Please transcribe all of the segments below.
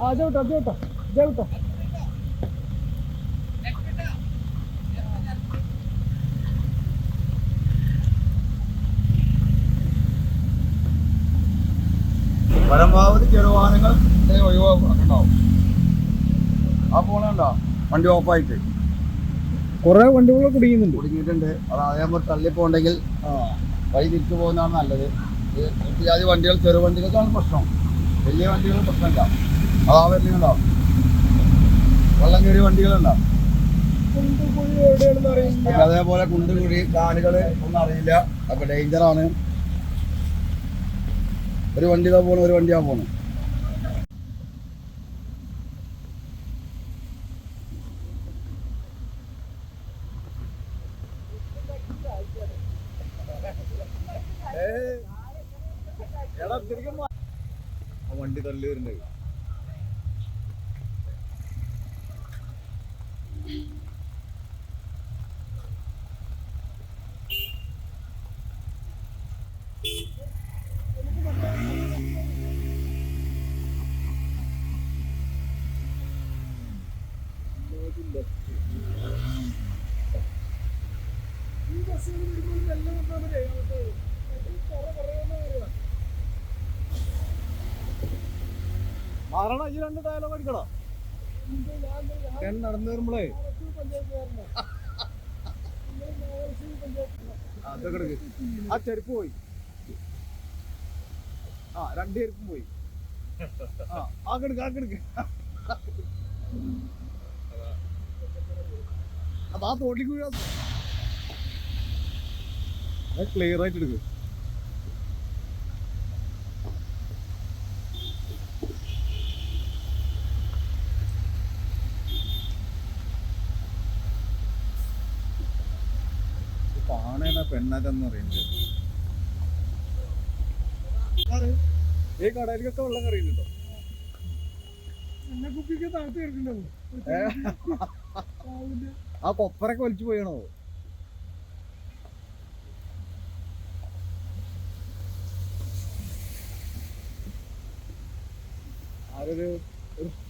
అదేవిట అదేవిట అదేవిట പരമാവധി ചെറുവാഹനങ്ങൾ ഒഴിവാക്കുന്നുണ്ടാവും. ആ പോണുണ്ടോ വണ്ടി ഓഫായിട്ട് കുറെ വണ്ടികൾ കുടിക്കുന്നുണ്ട് കുടുങ്ങിയിട്ടുണ്ട്. അത് അതേപോലെ തള്ളി പോകണ്ടെങ്കിൽ വഴി തിരിച്ചു പോകുന്നതാണ് നല്ലത്. ഇത്യാദി വണ്ടികൾ ചെറു വണ്ടികൾക്കാണ് പ്രശ്നം. വലിയ വണ്ടികൾ പ്രശ്നമില്ല. അതാ വരുന്നുണ്ടാവും വെള്ളം കയറിയ വണ്ടികളുണ്ടാവും. അതേപോലെ കുണ്ടുകുഴി കാലുകൾ ഒന്നും അറിയില്ല. അപ്പൊ ഡേഞ്ചറാണ് ഒരു വണ്ടി ഇതാ പോണു ഒരു വണ്ടിയാ പോണു. വണ്ടി തള്ളി വരുന്നത് മാറണ ഈ രണ്ട് ഡയലോഗ് അടിക്കടാ ഞാൻ നടന്നു വരുമ്പോഴേ അതൊക്കെ. ആ ചെരുപ്പ് പോയി. ആ രണ്ട് ചെരുപ്പും പോയി. ആ ആ അപ്പൊ ആ തോട്ടിക്ക് വീഴാ ക്ലിയർ ആയിട്ട് എടുക്ക്. പാണേന പെണ്ണാറ്റെന്ന് പറയുന്നത്. ഈ കടയിലേക്കൊക്കെ വെള്ളം കറിയുന്നുണ്ടോ? ആ കൊപ്പറൊക്കെ വലിച്ചു പോയണോ? ആരൊരു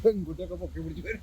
പെൺകുട്ടിയൊക്കെ പൊക്കി പിടിച്ചു വരും